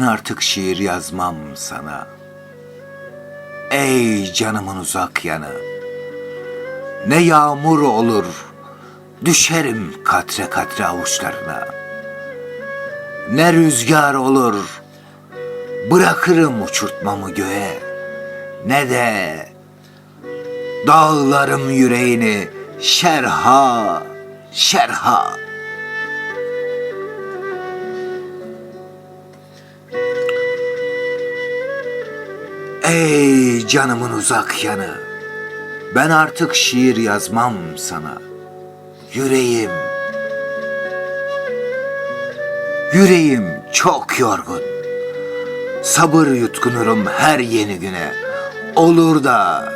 artık şiir yazmam sana. Ey canımın uzak yanı. Ne yağmur olur, düşerim katre katre avuçlarına. Ne rüzgar olur, bırakırım uçurtmamı göğe. Ne de dağlarım yüreğini şerha, şerha. Ey canımın uzak yanı. Ben artık şiir yazmam sana. Yüreğim. Yüreğim çok yorgun. Sabır yutkunurum her yeni güne. Olur da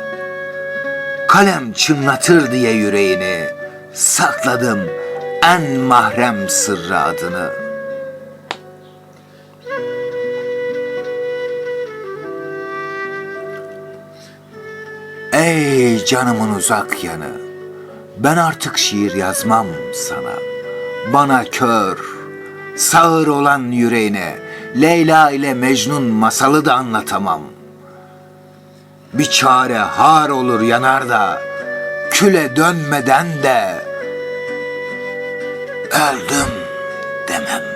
kalem çınlatır diye yüreğini sakladım en mahrem sırrı adını. Ey canımın uzak yanı, ben artık şiir yazmam sana. Bana kör, sağır olan yüreğine Leyla ile Mecnun masalı da anlatamam. Bir çare har olur yanar da küle dönmeden de öldüm demem.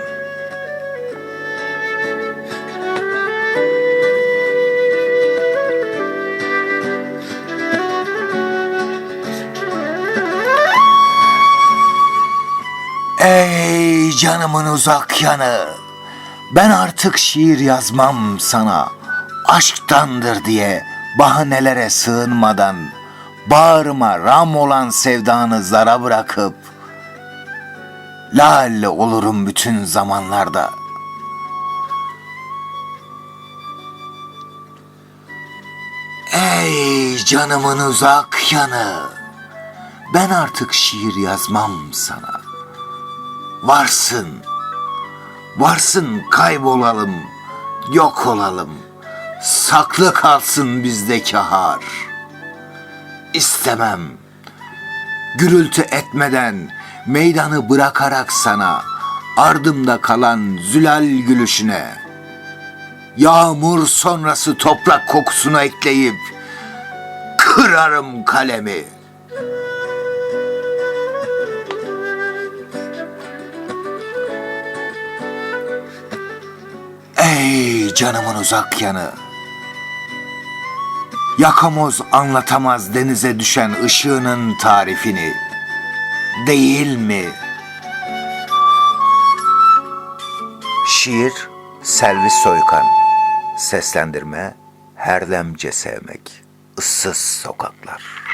Canımın uzak yanı, ben artık şiir yazmam sana. Aşktandır diye bahanelere sığınmadan, bağrıma ram olan sevdanı zara bırakıp, lale olurum bütün zamanlarda. Ey canımın uzak yanı, ben artık şiir yazmam sana. Varsın, varsın kaybolalım, yok olalım. Saklı kalsın bizdeki har. İstemem, gürültü etmeden meydanı bırakarak sana ardımda kalan zülal gülüşüne yağmur sonrası toprak kokusunu ekleyip kırarım kalemi. Ey canımın uzak yanı. Yakamoz anlatamaz denize düşen ışığının tarifini. Değil mi? Şiir Selvi Soykan Seslendirme Herdemce Sevmek Issız Sokaklar